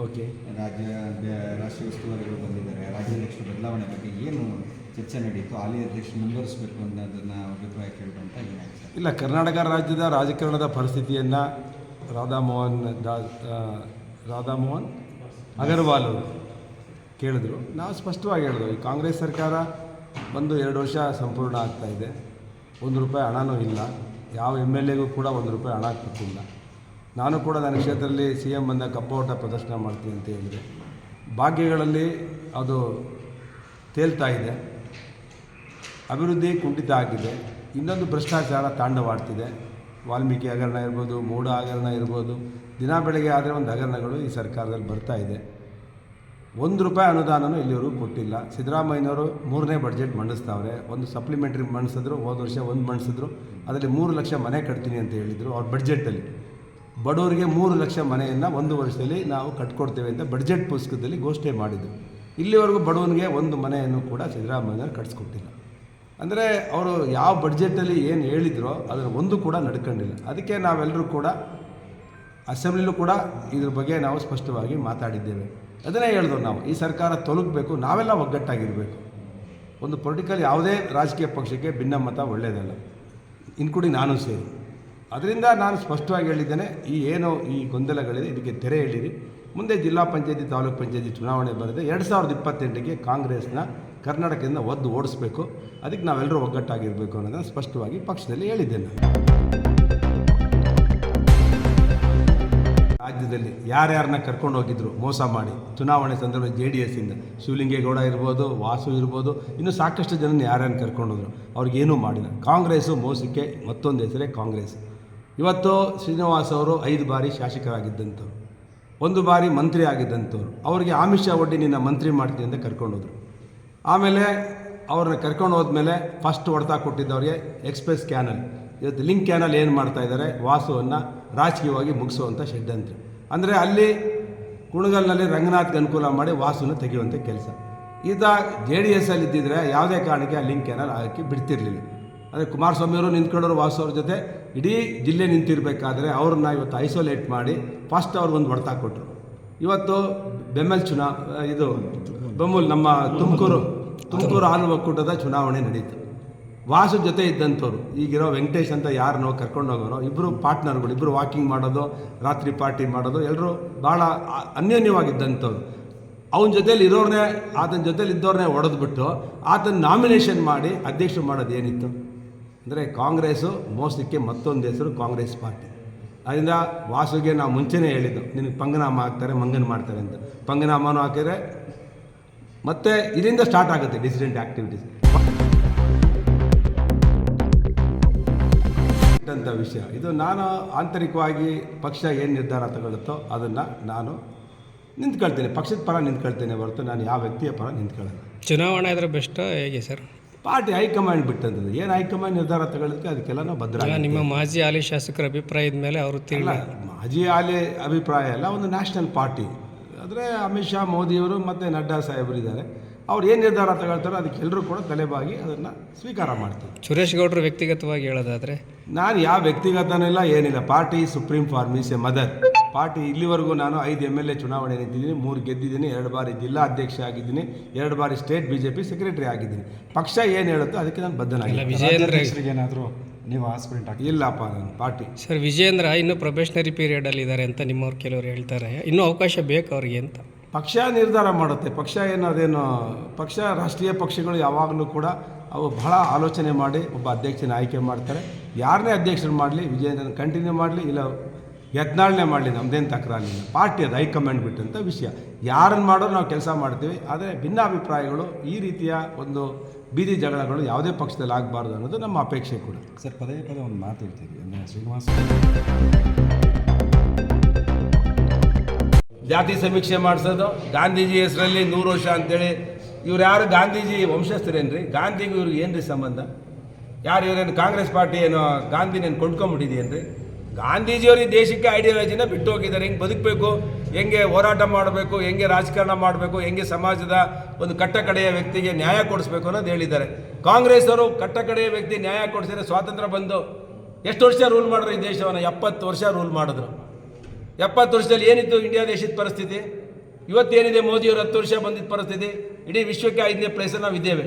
Okay ರಾಜ್ಯ ರಾಷ್ಟ್ರೀಯ ಉಸ್ತುವಾರಿಗಳು ಬಂದಿದ್ದಾರೆ. ರಾಜ್ಯಾಧ್ಯಕ್ಷರ ಬದಲಾವಣೆ ಬಗ್ಗೆ ಏನು ಚರ್ಚೆ ನಡೀತು? ಹಾಲಿ ಅಧ್ಯಕ್ಷ ಮುಂದುವರಿಸಬೇಕು ಅನ್ನೋದನ್ನು ಅಭಿಪ್ರಾಯ ಕೇಳಿದಂತ ಏನಾಯ್ತು ಸರ್. ಇಲ್ಲ ಕರ್ನಾಟಕ ರಾಜ್ಯದ ರಾಜಕಾರಣದ ಪರಿಸ್ಥಿತಿಯನ್ನು ರಾಧಾಮೋಹನ್ ಆ, ರಾಧಾಮೋಹನ್ ಅಗರ್ವಾಲ್ ಅವರು ಕೇಳಿದ್ರು. ನಾವು ಸ್ಪಷ್ಟವಾಗಿ ಹೇಳಿದ್ರು ಈ ಕಾಂಗ್ರೆಸ್ ಸರ್ಕಾರ ಬಂದು ಎರಡು ವರ್ಷ ಸಂಪೂರ್ಣ ಆಗ್ತಾ ಇದೆ. ಒಂದು ರೂಪಾಯಿ ಹಣನೂ ಇಲ್ಲ. ಯಾವ ಎಂ ಎಲ್ ಎಗೂ ಕೂಡ ಒಂದು ರೂಪಾಯಿ ಹಣ ಕೊಟ್ಟಿಲ್ಲ. ನಾನು ಕೂಡ ನನ್ನ ಕ್ಷೇತ್ರದಲ್ಲಿ ಸಿ ಎಂ ಬಂದ ಕಪ್ಪೋಟ ಪ್ರದರ್ಶನ ಮಾಡ್ತೀನಿ ಅಂತ ಹೇಳಿದೆ ಭಾಗ್ಯಗಳಲ್ಲಿ ಅದು ತೇಲ್ತಾ ಇದೆ. ಅಭಿವೃದ್ಧಿ ಕುಂಠಿತ ಆಗಿದೆ. ಇನ್ನೊಂದು ಭ್ರಷ್ಟಾಚಾರ ತಾಂಡವಾಡ್ತಿದೆ. ವಾಲ್ಮೀಕಿ ಹಗರಣ ಇರ್ಬೋದು ಮೂಢ ಹಗರಣ ಇರ್ಬೋದು, ದಿನ ಬೆಳಗ್ಗೆ ಆದರೆ ಒಂದು ಹಗರಣಗಳು ಈ ಸರ್ಕಾರದಲ್ಲಿ ಬರ್ತಾ ಇದೆ. ಒಂದು ರೂಪಾಯಿ ಅನುದಾನನೂ ಇಲ್ಲಿವರೆಗೂ ಕೊಟ್ಟಿಲ್ಲ. ಸಿದ್ದರಾಮಯ್ಯನವರು ಮೂರನೇ ಬಡ್ಜೆಟ್ ಮಂಡಿಸ್ತಾವ್ರೆ. ಒಂದು ಸಪ್ಲಿಮೆಂಟ್ರಿ ಮಂಡಿಸಿದ್ರು, ಹೋದ ವರ್ಷ ಒಂದು ಮಂಡಿಸಿದ್ರು. ಅದರಲ್ಲಿ ಮೂರು ಲಕ್ಷ ಮನೆ ಕಟ್ತೀನಿ ಅಂತ ಹೇಳಿದರು ಅವ್ರ ಬಡ್ಜೆಟಲ್ಲಿ ಬಡವರಿಗೆ ಮೂರು ಲಕ್ಷ ಮನೆಯನ್ನು ಒಂದು ವರ್ಷದಲ್ಲಿ ನಾವು ಕಟ್ಕೊಡ್ತೇವೆ ಅಂತ ಬಡ್ಜೆಟ್ ಪುಸ್ತಕದಲ್ಲಿ ಘೋಷಣೆ ಮಾಡಿದ್ದು. ಇಲ್ಲಿವರೆಗೂ ಬಡವನಿಗೆ ಒಂದು ಮನೆಯನ್ನು ಕೂಡ ಸಿದ್ದರಾಮಯ್ಯ ಕಟ್ಸ್ಕೊಟ್ಟಿಲ್ಲ. ಅಂದರೆ ಅವರು ಯಾವ ಬಡ್ಜೆಟಲ್ಲಿ ಏನು ಹೇಳಿದ್ರೋ ಅದರ ಒಂದು ಕೂಡ ನಡ್ಕೊಂಡಿಲ್ಲ. ಅದಕ್ಕೆ ನಾವೆಲ್ಲರೂ ಕೂಡ, ಅಸೆಂಬ್ಲಿಲೂ ಕೂಡ ಇದ್ರ ಬಗ್ಗೆ ನಾವು ಸ್ಪಷ್ಟವಾಗಿ ಮಾತಾಡಿದ್ದೇವೆ. ಅದನ್ನೇ ಹೇಳಿದ್ರು ನಾವು. ಈ ಸರ್ಕಾರ ತೊಲಗಬೇಕು, ನಾವೆಲ್ಲ ಒಗ್ಗಟ್ಟಾಗಿರಬೇಕು. ಒಂದು ಪೊಲಿಟಿಕಲ್ ಯಾವುದೇ ರಾಜಕೀಯ ಪಕ್ಷಕ್ಕೆ ಭಿನ್ನಮತ ಒಳ್ಳೆಯದಲ್ಲ ಇನ್ಕ್ಲೂಡಿಂಗ್ ನಾನು ಸೇರಿ. ಅದರಿಂದ ನಾನು ಸ್ಪಷ್ಟವಾಗಿ ಹೇಳಿದ್ದೇನೆ, ಈ ಏನು ಈ ಗೊಂದಲಗಳಿದೆ, ಇದಕ್ಕೆ ತೆರೆ ಎಳಿರಿ ಮುಂದೆ ಜಿಲ್ಲಾ ಪಂಚಾಯತಿ, ತಾಲೂಕು ಪಂಚಾಯತಿ ಚುನಾವಣೆ ಬರುತ್ತೆ ಎರಡು ಸಾವಿರದ ಇಪ್ಪತ್ತೆಂಟಕ್ಕೆ ಕಾಂಗ್ರೆಸ್ನ ಕರ್ನಾಟಕದಿಂದ ಒದ್ದು ಓಡಿಸ್ಬೇಕು. ಅದಕ್ಕೆ ನಾವೆಲ್ಲರೂ ಒಗ್ಗಟ್ಟಾಗಿರಬೇಕು ಅನ್ನೋದನ್ನು ಸ್ಪಷ್ಟವಾಗಿ ಪಕ್ಷದಲ್ಲಿ ಹೇಳಿದ್ದೇನೆ ರಾಜ್ಯದಲ್ಲಿ ಯಾರ್ಯಾರನ್ನ ಕರ್ಕೊಂಡು ಹೋಗಿದ್ರು ಮೋಸ ಮಾಡಿ, ಚುನಾವಣೆ ಸಂದರ್ಭದಲ್ಲಿ ಜೆ ಡಿ ಇಂದ, ಶಿವಲಿಂಗೇಗೌಡ ಇರ್ಬೋದು, ವಾಸು ಇರ್ಬೋದು, ಇನ್ನು ಸಾಕಷ್ಟು ಜನ ಯಾರ್ಯಾರನ್ನ ಕರ್ಕೊಂಡು ಹೋದ್ರು, ಅವ್ರಿಗೇನೂ ಮಾಡಿಲ್ಲ. ಕಾಂಗ್ರೆಸ್ಸು ಮೋಸಕ್ಕೆ ಮತ್ತೊಂದು ಹೆಸರೇ ಕಾಂಗ್ರೆಸ್. ಇವತ್ತು ಶ್ರೀನಿವಾಸ್ ಅವರು ಐದು ಬಾರಿ ಶಾಸಕರಾಗಿದ್ದಂಥವ್ರು, ಒಂದು ಬಾರಿ ಮಂತ್ರಿ ಆಗಿದ್ದಂಥವ್ರು. ಅವರಿಗೆ ಆಮಿಷ ಒಡ್ಡಿ ನಿನ್ನ ಮಂತ್ರಿ ಮಾಡ್ತೀನಿ ಅಂತ ಕರ್ಕೊಂಡೋದ್ರು. ಆಮೇಲೆ ಅವ್ರನ್ನ ಕರ್ಕೊಂಡು ಹೋದ್ಮೇಲೆ ಫಸ್ಟ್ ಹೊಡೆತ ಕೊಟ್ಟಿದ್ದವ್ರಿಗೆ ಎಕ್ಸ್ಪ್ರೆಸ್ ಕ್ಯಾನಲ್. ಇವತ್ತು ಲಿಂಕ್ ಕ್ಯಾನಲ್ ಏನು ಮಾಡ್ತಾ ಇದ್ದಾರೆ, ವಾಸುವನ್ನು ರಾಜಕೀಯವಾಗಿ ಮುಗಿಸುವಂಥ ಷಡ್ಯಂತ್ರ. ಅಂದರೆ ಅಲ್ಲಿ ಕುಣಗಲ್ನಲ್ಲಿ ರಂಗನಾಥ್ಗೆ ಅನುಕೂಲ ಮಾಡಿ ವಾಸುನ ತೆಗೆಯುವಂಥ ಕೆಲಸ. ಈತ ಜೆ ಡಿ ಎಸ್ ಅಲ್ಲಿ ಇದ್ದಿದ್ರೆ ಯಾವುದೇ ಕಾರಣಕ್ಕೆ ಆ ಲಿಂಕ್ ಕ್ಯಾನಲ್ ಹಾಕಿ ಬಿಡ್ತಿರ್ಲಿಲ್ಲ. ಅಂದರೆ ಕುಮಾರಸ್ವಾಮಿ ಅವರು ನಿಂತ್ಕೊಂಡವ್ರು ವಾಸವ್ರ ಅವ್ರ ಜೊತೆ ಇಡೀ ಜಿಲ್ಲೆ ನಿಂತಿರಬೇಕಾದ್ರೆ ಅವ್ರನ್ನ ಇವತ್ತು ಐಸೋಲೇಟ್ ಮಾಡಿ ಫಸ್ಟ್ ಅವ್ರು ಒಂದು ಹೊಡೆತ ಕೊಟ್ಟರು ಇವತ್ತು ಬೆಮ್ಮೆಲ್ ಚುನಾ, ಇದು ಬೆಮ್ಮಲ್ ನಮ್ಮ ತುಮಕೂರು ತುಮಕೂರು ಹಾಲು ಒಕ್ಕೂಟದ ಚುನಾವಣೆ ನಡೀತು. ವಾಸು ಜೊತೆ ಇದ್ದಂಥವ್ರು, ಈಗಿರೋ ವೆಂಕಟೇಶ್ ಅಂತ ಯಾರನ್ನೋ ಕರ್ಕೊಂಡು ಹೋಗೋರು ಇಬ್ಬರು ಪಾರ್ಟ್ನರ್ಗಳು ಇಬ್ಬರು ವಾಕಿಂಗ್ ಮಾಡೋದು, ರಾತ್ರಿ ಪಾರ್ಟಿ ಮಾಡೋದು ಎಲ್ಲರೂ ಭಾಳ ಅನ್ಯೋನ್ಯವಾಗಿದ್ದಂಥವ್ರು. ಅವನ ಜೊತೇಲಿ ಇರೋರನ್ನೇ ಆತನ ಜೊತೇಲಿ ಇದ್ದವ್ರನ್ನೇ ಹೊಡೆದ್ಬಿಟ್ಟು ಆತನ ನಾಮಿನೇಷನ್ ಮಾಡಿ ಅಧ್ಯಕ್ಷರು ಮಾಡೋದು ಏನಿತ್ತು? ಅಂದರೆ ಕಾಂಗ್ರೆಸ್ಸು ಮೋಸಕ್ಕೆ ಮತ್ತೊಂದು ಹೆಸರು ಕಾಂಗ್ರೆಸ್ ಪಾರ್ಟಿ. ಅದರಿಂದ ವಾಸುಗೆ ನಾವು ಮುಂಚೆನೇ ಹೇಳಿದ್ದು, ನಿನಗೆ ಪಂಗನಾಮ ಹಾಕ್ತಾರೆ, ಮಂಗನ ಮಾಡ್ತಾರೆ ಅಂತ. ಪಂಗನಾಮನೂ ಹಾಕಿದರೆ ಮತ್ತೆ ಇದರಿಂದ ಸ್ಟಾರ್ಟ್ ಆಗುತ್ತೆ ಡಿಸಿಡೆಂಟ್ ಆ್ಯಕ್ಟಿವಿಟೀಸ್ ಅಂತ ವಿಷಯ. ಇದು ನಾನು ಆಂತರಿಕವಾಗಿ ಪಕ್ಷ ಏನು ನಿರ್ಧಾರ ತಗೊಳ್ಳುತ್ತೋ ಅದನ್ನು ನಾನು ನಿಂತ್ಕೊಳ್ತೇನೆ. ಪಕ್ಷದ ಪರ ನಿಂತ್ಕೊಳ್ತೇನೆ ಹೊರತು ನಾನು ಯಾವ ವ್ಯಕ್ತಿಯ ಪರ ನಿಂತ್ಕೊಳ್ಳಲ್ಲ ಚುನಾವಣೆ ಆದರೆ ಬೆಸ್ಟ್ ಹೇಗೆ ಸರ್? Party high command ಬಿಟ್ಟಂತದ್ದು. ಏನು ಹೈಕಮಾಂಡ್ ನಿರ್ಧಾರ ತಗೊಳ್ಳೋದಕ್ಕೆ ಅದಕ್ಕೆಲ್ಲ ನಾವು ಭದ್ರ ನಿಮ್ಮ ಮಾಜಿ ಹಾಲಿ ಶಾಸಕರ ಅಭಿಪ್ರಾಯದ ಮೇಲೆ ಅವರು ತಿರುಗಿ ಮಾಜಿ ಆಲೆ ಅಭಿಪ್ರಾಯ ಅಲ್ಲ ಒಂದು ನ್ಯಾಷನಲ್ ಪಾರ್ಟಿ. ಆದರೆ ಅಮಿತ್ ಶಾ ಮೋದಿಯವರು ಮತ್ತು ನಡ್ಡಾ ಸಾಹೇಬರು ಇದ್ದಾರೆ. ಅವ್ರು ಏನು ನಿರ್ಧಾರ ತಗೊಳ್ತಾರೋ ಅದಕ್ಕೆ ಎಲ್ಲರೂ ಕೂಡ ತಲೆಬಾಗಿ ಅದನ್ನು ಸ್ವೀಕಾರ ಮಾಡ್ತಾರೆ ಸುರೇಶ್ ಗೌಡರು ವ್ಯಕ್ತಿಗತವಾಗಿ ಹೇಳೋದಾದರೆ ನಾನು ಯಾವ ವ್ಯಕ್ತಿಗತನೆಲ್ಲ ಏನಿಲ್ಲ. Party supreme for me is a mother. Party ಇಲ್ಲಿವರೆಗೂ ನಾನು ಐದು ಎಂ ಎಲ್ ಎ ಚುನಾವಣೆ ನಿಂತಿದ್ದೀನಿ ಮೂರು ಗೆದ್ದಿದ್ದೀನಿ ಎರಡು ಬಾರಿ ಜಿಲ್ಲಾ ಅಧ್ಯಕ್ಷ ಆಗಿದ್ದೀನಿ ಎರಡು ಬಾರಿ state B J P secretary ಆಗಿದ್ದೀನಿ. ಪಕ್ಷ ಏನು ಹೇಳುತ್ತೋ ಅದಕ್ಕೆ ನಾನು ಬದ್ಧನಾಗಿಲ್ಲ ವಿಜಯೇಂದ್ರ ಏನಾದರೂ ನೀವು ಆಸ್ಪಿರೆಂಟ್ ಆಗಿ ಇಲ್ಲಪ್ಪ ನಾನು ಪಾರ್ಟಿ. ಸರ್ ವಿಜಯೇಂದ್ರ ಇನ್ನೂ ಪ್ರೊಬೇಷನರಿ ಪೀರಿಯಡಲ್ಲಿ ಇದ್ದಾರೆ ಅಂತ ನಿಮ್ಮವ್ರು ಕೆಲವರು ಹೇಳ್ತಾರೆ. ಇನ್ನೂ ಅವಕಾಶ ಬೇಕು ಅವ್ರಿಗೆ ಅಂತ. ಪಕ್ಷ ನಿರ್ಧಾರ ಮಾಡುತ್ತೆ. ಪಕ್ಷ ಏನು ಅದೇನು ಪಕ್ಷ ರಾಷ್ಟ್ರೀಯ ಪಕ್ಷಗಳು ಯಾವಾಗಲೂ ಕೂಡ ಅವು ಬಹಳ ಆಲೋಚನೆ ಮಾಡಿ ಒಬ್ಬ ಅಧ್ಯಕ್ಷನ ಆಯ್ಕೆ ಮಾಡ್ತಾರೆ. ಯಾರನ್ನೇ ಅಧ್ಯಕ್ಷರು ಮಾಡಲಿ ವಿಜಯೇಂದ್ರನ ಕಂಟಿನ್ಯೂ ಮಾಡಲಿ ಇಲ್ಲ ಯತ್ನಾಳನೆ ಮಾಡಲಿ ನಮ್ಮದೇನು ತಕರಾರಿಲ್ಲ. ಪಾರ್ಟಿ ಅದು ಹೈಕಮಾಂಡ್ ಬಿಟ್ಟಂಥ ವಿಷಯ. ಯಾರನ್ನು ಮಾಡೋರು ನಾವು ಕೆಲಸ ಮಾಡ್ತೀವಿ ಆದರೆ ಭಿನ್ನಾಭಿಪ್ರಾಯಗಳು ಈ ರೀತಿಯ ಒಂದು ಬೀದಿ ಜಗಳಗಳು ಯಾವುದೇ ಪಕ್ಷದಲ್ಲಿ ಆಗಬಾರ್ದು ಅನ್ನೋದು ನಮ್ಮ ಅಪೇಕ್ಷೆ ಕೂಡ. ಸರ್ ಪದೇ ಪದೇ ಒಂದು ಮಾತು ಹೇಳ್ತೀವಿ ಅಂದರೆ ಶ್ರೀನಿವಾಸ ಜಾತಿ ಸಮೀಕ್ಷೆ ಮಾಡಿಸೋದು ಗಾಂಧೀಜಿ ಹೆಸರಲ್ಲಿ ನೂರು ವರ್ಷ ಅಂತೇಳಿ. ಇವ್ರು ಯಾರು ಗಾಂಧೀಜಿ ವಂಶಸ್ಥರೇನ್ರಿ? ಗಾಂಧಿಗೂ ಇವ್ರಿಗೆ ರೀ ಸಂಬಂಧ? ಯಾರು ಇವರೇನು ಕಾಂಗ್ರೆಸ್ ಪಾರ್ಟಿ ಏನು ಗಾಂಧಿನೇನು ಕೊಂಡ್ಕೊಂಬಿಟ್ಟಿದೆಯೇನ್ರಿ? ಗಾಂಧೀಜಿಯವರು ಈ ದೇಶಕ್ಕೆ ಐಡಿಯಾಲಜಿನ ಬಿಟ್ಟು ಹೋಗಿದ್ದಾರೆ ಹೆಂಗೆ ಬದುಕಬೇಕು? ಹೆಂಗೆ ಹೋರಾಟ ಮಾಡಬೇಕು? ಹೆಂಗೆ ರಾಜಕಾರಣ ಮಾಡಬೇಕು? ಹೆಂಗೆ ಸಮಾಜದ ಒಂದು ಕಟ್ಟಕಡೆಯ ವ್ಯಕ್ತಿಗೆ ನ್ಯಾಯ ಕೊಡಿಸ್ಬೇಕು ಅನ್ನೋದು ಹೇಳಿದ್ದಾರೆ. ಕಾಂಗ್ರೆಸ್ ಅವರು ಕಟ್ಟಕಡೆಯ ವ್ಯಕ್ತಿ ನ್ಯಾಯ ಕೊಡಿಸಿದ್ರೆ ಸ್ವಾತಂತ್ರ್ಯ ಬಂದು ಎಷ್ಟು ವರ್ಷ ರೂಲ್ ಮಾಡಿದ್ರು ಈ ದೇಶವನ್ನು? ಎಪ್ಪತ್ತು ವರ್ಷ ರೂಲ್ ಮಾಡಿದ್ರು. ಎಪ್ಪತ್ತು ವರ್ಷದಲ್ಲಿ ಏನಿತ್ತು ಇಂಡಿಯಾ ದೇಶದ ಪರಿಸ್ಥಿತಿ? ಇವತ್ತೇನಿದೆ ಮೋದಿಯವರು ಹತ್ತು ವರ್ಷ ಬಂದಿದ್ದ ಪರಿಸ್ಥಿತಿ? ಇಡೀ ವಿಶ್ವಕ್ಕೆ ಐದನೇ ಪ್ಲೇಸ್ ನಾವು ಇದ್ದೇವೆ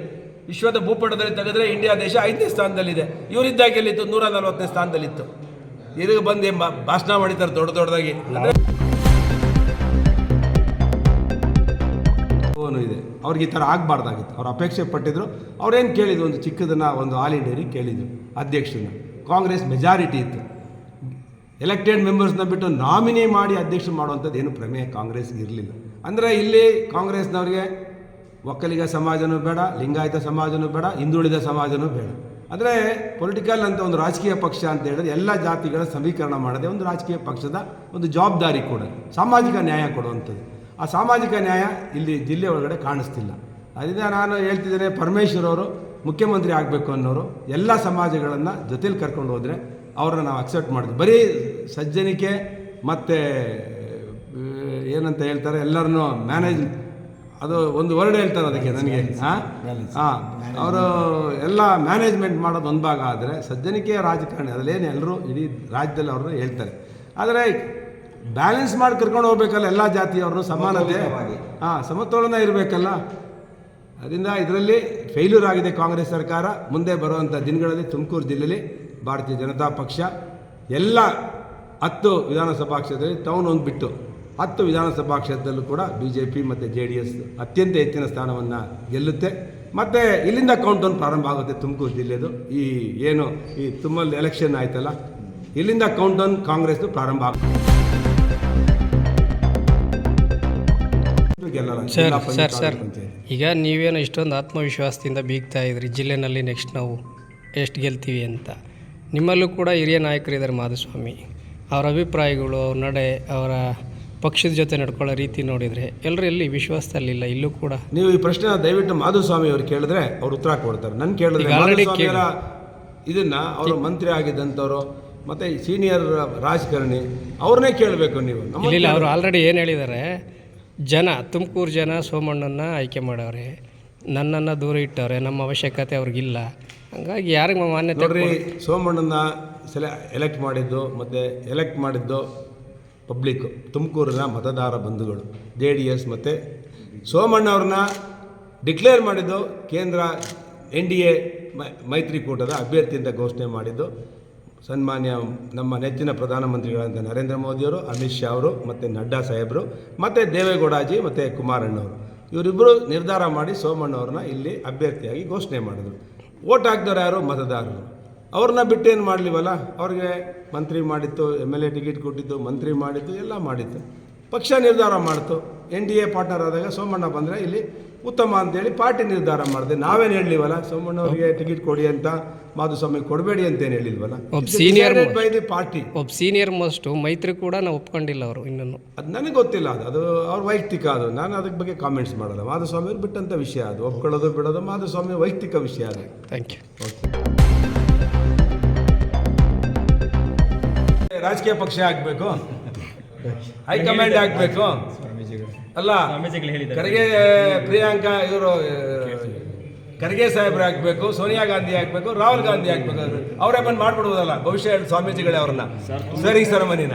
ವಿಶ್ವದ ಭೂಪಟದಲ್ಲಿ ತೆಗೆದ್ರೆ ಇಂಡಿಯಾ ದೇಶ ಐದನೇ ಸ್ಥಾನದಲ್ಲಿದೆ. ಇವರಿದ್ದಾಗ ಎಲ್ಲಿತ್ತು ನೂರ ನಲವತ್ತನೇ ಸ್ಥಾನದಲ್ಲಿತ್ತು. ಈಗ ಬಂದು ಭಾಷಣ ಮಾಡಿದ್ದಾರೆ ದೊಡ್ಡ ದೊಡ್ಡದಾಗಿ. ಇದೆ. ಅವ್ರಿಗೆ ಈ ಥರ ಆಗಬಾರ್ದಾಗಿತ್ತು. ಅವ್ರು ಅಪೇಕ್ಷೆ ಪಟ್ಟಿದ್ರು. ಅವ್ರೇನು ಕೇಳಿದ್ರು? ಒಂದು ಚಿಕ್ಕದನ್ನ ಒಂದು ಆಲ್ ಇಂಡಿಯರಿಗೆ ಕೇಳಿದ್ರು ಅಧ್ಯಕ್ಷನ ಕಾಂಗ್ರೆಸ್ ಮೆಜಾರಿಟಿ ಇತ್ತು. ಎಲೆಕ್ಟೆಡ್ ಮೆಂಬರ್ಸ್ನ ಬಿಟ್ಟು ನಾಮಿನಿ ಮಾಡಿ ಅಧ್ಯಕ್ಷ ಮಾಡುವಂಥದ್ದು ಏನು ಪ್ರಮೇಯ ಕಾಂಗ್ರೆಸ್ಗೆ ಇರಲಿಲ್ಲ. ಅಂದರೆ ಇಲ್ಲಿ ಕಾಂಗ್ರೆಸ್ನವ್ರಿಗೆ ಒಕ್ಕಲಿಗ ಸಮಾಜನೂ ಬೇಡ, ಲಿಂಗಾಯತ ಸಮಾಜನೂ ಬೇಡ, ಹಿಂದುಳಿದ ಸಮಾಜನೂ ಬೇಡ. ಅಂದರೆ ಪೊಲಿಟಿಕಲ್ ಅಂತ ಒಂದು ರಾಜಕೀಯ ಪಕ್ಷ ಅಂತ ಹೇಳಿದ್ರೆ ಎಲ್ಲ ಜಾತಿಗಳ ಸಮೀಕರಣ ಮಾಡದೆ ಒಂದು ರಾಜಕೀಯ ಪಕ್ಷದ ಒಂದು ಜವಾಬ್ದಾರಿ ಕೂಡ, ಸಾಮಾಜಿಕ ನ್ಯಾಯ ಕೊಡುವಂಥದ್ದು. ಆ ಸಾಮಾಜಿಕ ನ್ಯಾಯ ಇಲ್ಲಿ ಜಿಲ್ಲೆ ಒಳಗಡೆ ಕಾಣಿಸ್ತಿಲ್ಲ. ಅದರಿಂದ ನಾನು ಹೇಳ್ತಿದ್ದೇನೆ, ಪರಮೇಶ್ವರ್ ಅವರು ಮುಖ್ಯಮಂತ್ರಿ ಆಗಬೇಕು ಅನ್ನೋರು ಎಲ್ಲ ಸಮಾಜಗಳನ್ನು ಜೊತೇಲಿ ಕರ್ಕೊಂಡು ಹೋದರೆ ಅವ್ರನ್ನ ನಾವು ಅಕ್ಸೆಪ್ಟ್ ಮಾಡಿದ್ವಿ ಬರೀ ಸಜ್ಜನಿಕೆ ಮತ್ತು ಏನಂತ ಹೇಳ್ತಾರೆ, ಎಲ್ಲರನ್ನೂ ಮ್ಯಾನೇಜ್ ಅದು ಒಂದು ವರ್ಡ್ ಹೇಳ್ತಾರೆ ಅದಕ್ಕೆ ನನಗೆ ಹಾಂ? ಹಾಂ. ಅವರು ಎಲ್ಲ ಮ್ಯಾನೇಜ್ಮೆಂಟ್ ಮಾಡೋದು ಒಂದು ಭಾಗ ಆದರೆ ಸಜ್ಜನಿಕೆಯ ರಾಜಕಾರಣಿ ಅದರಲ್ಲೇನು ಎಲ್ಲರೂ ಇಡೀ ರಾಜ್ಯದಲ್ಲಿ ಅವರು ಹೇಳ್ತಾರೆ. ಆದರೆ ಬ್ಯಾಲೆನ್ಸ್ ಮಾಡಿ ಕರ್ಕೊಂಡು ಹೋಗ್ಬೇಕಲ್ಲ ಎಲ್ಲ ಜಾತಿಯವರು ಸಮಾನತೆ. ಹಾಂ ಸಮತೋಲನ ಇರಬೇಕಲ್ಲ. ಅದರಿಂದ ಇದರಲ್ಲಿ ಫೇಲ್ಯೂರ್ ಆಗಿದೆ ಕಾಂಗ್ರೆಸ್ ಸರ್ಕಾರ. ಮುಂದೆ ಬರುವಂಥ ದಿನಗಳಲ್ಲಿ ತುಮಕೂರು ಜಿಲ್ಲೆಯಲ್ಲಿ ಭಾರತೀಯ ಜನತಾ ಪಕ್ಷ ಎಲ್ಲ ಹತ್ತು ವಿಧಾನಸಭಾ ಕ್ಷೇತ್ರದಲ್ಲಿ ಟೌನ್ ಒಂದು ಬಿಟ್ಟು ಹತ್ತು ವಿಧಾನಸಭಾ ಕ್ಷೇತ್ರದಲ್ಲೂ ಕೂಡ ಬಿ ಜೆ ಪಿ ಮತ್ತು ಜೆ ಡಿ ಎಸ್ ಅತ್ಯಂತ ಹೆಚ್ಚಿನ ಸ್ಥಾನವನ್ನು ಗೆಲ್ಲುತ್ತೆ. ಮತ್ತು ಇಲ್ಲಿಂದ ಕೌಂಟೌನ್ ಪ್ರಾರಂಭ ಆಗುತ್ತೆ ತುಮಕೂರು ಜಿಲ್ಲೆದು. ಈ ಏನು ಈ ತುಮಲ್ ಎಲೆಕ್ಷನ್ ಆಯ್ತಲ್ಲ ಇಲ್ಲಿಂದ ಕೌಂಟೌನ್ ಕಾಂಗ್ರೆಸ್ದು ಪ್ರಾರಂಭ ಆಗುತ್ತೆ. Sir sir sir. ಈಗ ನೀವೇನು ಇಷ್ಟೊಂದು ಆತ್ಮವಿಶ್ವಾಸದಿಂದ ಬೀಗ್ತಾ ಇದ್ರಿ? ಜಿಲ್ಲೆನಲ್ಲಿ ನೆಕ್ಸ್ಟ್ ನಾವು ಎಷ್ಟು ಗೆಲ್ತೀವಿ ಅಂತ. ನಿಮ್ಮಲ್ಲೂ ಕೂಡ ಹಿರಿಯ ನಾಯಕರಿದ್ದಾರೆ ಮಾಧುಸ್ವಾಮಿ. ಅವರ ಅಭಿಪ್ರಾಯಗಳು ಅವ್ರ ನಡೆ ಅವರ ಪಕ್ಷದ ಜೊತೆ ನಡ್ಕೊಳ್ಳೋ ರೀತಿ ನೋಡಿದರೆ ಎಲ್ಲರೂ ಎಲ್ಲಿ ವಿಶ್ವಾಸದಲ್ಲಿಲ್ಲ ಇಲ್ಲೂ ಕೂಡ. ನೀವು ಈ ಪ್ರಶ್ನೆ ದಯವಿಟ್ಟು ಮಾಧುಸ್ವಾಮಿ ಅವರು ಕೇಳಿದ್ರೆ ಅವ್ರು ಉತ್ತರ ಕೊಡ್ತಾರೆ. ನನ್ನ ಕೇಳಿದ್ರೆ ಈಗ already ಮಾಧುಸ್ವಾಮಿಯವರ ಇದನ್ನ ಅವರು ಮಂತ್ರಿ ಆಗಿದ್ದಂಥವ್ರು ಮತ್ತೆ ಸೀನಿಯರ್ ರಾಜಕಾರಣಿ ಅವ್ರನ್ನೇ ಕೇಳಬೇಕು ನೀವು. ನಮ್ಮ ಇಲ್ಲ ಅವರು ಆಲ್ರೆಡಿ ಏನು ಹೇಳಿದ್ದಾರೆ ಜನ ತುಮಕೂರು ಜನ ಸೋಮಣ್ಣನ ಆಯ್ಕೆ ಮಾಡವ್ರೆ ನನ್ನನ್ನು ದೂರ ಇಟ್ಟವ್ರೆ ನಮ್ಮ ಅವಶ್ಯಕತೆ ಅವ್ರಿಗಿಲ್ಲ. ಹಂಗಾಗಿ ಯಾರಿಗೆ ಮಾನ್ಯತೆ ನೋಡ್ರಿ ಸೋಮಣ್ಣನ ಸೆಲೆ ಎಲೆಕ್ಟ್ ಮಾಡಿದ್ದು ಮತ್ತು ಎಲೆಕ್ಟ್ ಮಾಡಿದ್ದು ಪಬ್ಲಿಕ್ಕು ತುಮಕೂರಿನ ಮತದಾರ ಬಂಧುಗಳು, ಜೆ ಡಿ ಎಸ್ ಮತ್ತು ಸೋಮಣ್ಣ ಅವ್ರನ್ನ ಡಿಕ್ಲೇರ್ ಮಾಡಿದ್ದು ಕೇಂದ್ರ ಎನ್ ಡಿ ಎ ಮೈತ್ರಿಕೂಟದ ಅಭ್ಯರ್ಥಿ ಅಂತ ಘೋಷಣೆ ಮಾಡಿದ್ದು. ಸನ್ಮಾನ್ಯ ನಮ್ಮ ನೆಚ್ಚಿನ ಪ್ರಧಾನಮಂತ್ರಿಗಳಂತ ನರೇಂದ್ರ ಮೋದಿಯವರು, ಅಮಿತ್ ಶಾ ಅವರು ಮತ್ತು ನಡ್ಡಾ ಸಾಹೇಬರು ಮತ್ತು ದೇವೇಗೌಡಾಜಿ ಮತ್ತು ಕುಮಾರಣ್ಣವರು ಇವರಿಬ್ಬರು ನಿರ್ಧಾರ ಮಾಡಿ ಸೋಮಣ್ಣವ್ರನ್ನ ಇಲ್ಲಿ ಅಭ್ಯರ್ಥಿಯಾಗಿ ಘೋಷಣೆ ಮಾಡಿದರು. ಓಟ್ ಹಾಕ್ದವ್ರು ಯಾರು? ಮತದಾರರು. ಅವ್ರನ್ನ ಏನು ಮಾಡಲಿವಲ್ಲ? ಅವ್ರಿಗೆ ಮಂತ್ರಿ ಮಾಡಿತ್ತು ಎಂ ಎಲ್ ಎ ಟಿಕೆಟ್ ಕೊಟ್ಟಿದ್ದು ಮಂತ್ರಿ ಮಾಡಿದ್ದು ಎಲ್ಲ ಮಾಡಿತ್ತು. ಪಕ್ಷ ನಿರ್ಧಾರ ಮಾಡ್ತು. ಎನ್ ಡಿ ಎ ಪಾರ್ಟ್ನರ್ ಆದಾಗ ಸೋಮಣ್ಣ ಬಂದರೆ ಇಲ್ಲಿ ಉತ್ತಮ ಅಂತೇಳಿ ಪಾರ್ಟಿ ನಿರ್ಧಾರ ಮಾಡಿದೆ. ನಾವೇನು ಹೇಳಲಿವಲ್ಲ? ಸೋಮಣ್ಣ ಅವರಿಗೆ ಟಿಕೆಟ್ ಕೊಡಿ ಅಂತ ಮಾಧುಸ್ವಾಮಿ ಕೊಡಬೇಡಿ ಅಂತೇನು ಹೇಳಿಲ್ವಲ್ಲ ಒಬ್ಬ ಸೀನಿಯರ್ ಬೈ ದಿ ಪಾರ್ಟಿ ಒಬ್ಬ ಸೀನಿಯರ್ ಮೋಸ್ಟು ಮೈತ್ರಿ ಕೂಡ ನಾವು ಒಪ್ಕೊಂಡಿಲ್ಲ ಅವರು ಇನ್ನೂ ಅದು ನನಗೆ ಗೊತ್ತಿಲ್ಲ ಅದು. ಅದು ಅವ್ರ ವೈಯಕ್ತಿಕ ಅದು. ನಾನು ಅದಕ್ಕೆ ಬಗ್ಗೆ ಕಾಮೆಂಟ್ಸ್ ಮಾಡಲ್ಲ. ಮಾಧುಸ್ವಾಮಿ ಅವ್ರು ಬಿಟ್ಟಂಥ ವಿಷಯ ಅದು. ಒಪ್ಕೊಳ್ಳೋದು ಬಿಡೋದು ಮಾಧುಸ್ವಾಮಿ ವೈಯಕ್ತಿಕ ವಿಷಯ ಅದು. ಥ್ಯಾಂಕ್ ಯು ರಾಜಕೀಯ ಪಕ್ಷ ಆಗಬೇಕು? ಹೈಕಮಾಂಡ್ ಆಗಬೇಕು? ಅಲ್ಲ ಖರ್ಗೆ ಪ್ರಿಯಾಂಕಾ ಇವರು ಖರ್ಗೆ ಸಾಹೇಬ್ರು ಆಗ್ಬೇಕು ಸೋನಿಯಾ ಗಾಂಧಿ ಆಗ್ಬೇಕು ರಾಹುಲ್ ಗಾಂಧಿ ಆಗ್ಬೇಕು. ಅವರೇ ಬಂದು ಮಾಡ್ಬಿಡ್ಬೋದಲ್ಲ ಭವಿಷ್ಯ ಸ್ವಾಮೀಜಿಗಳೇ ಅವ್ರನ್ನ. ಸರಿ ಸರಮನಿನ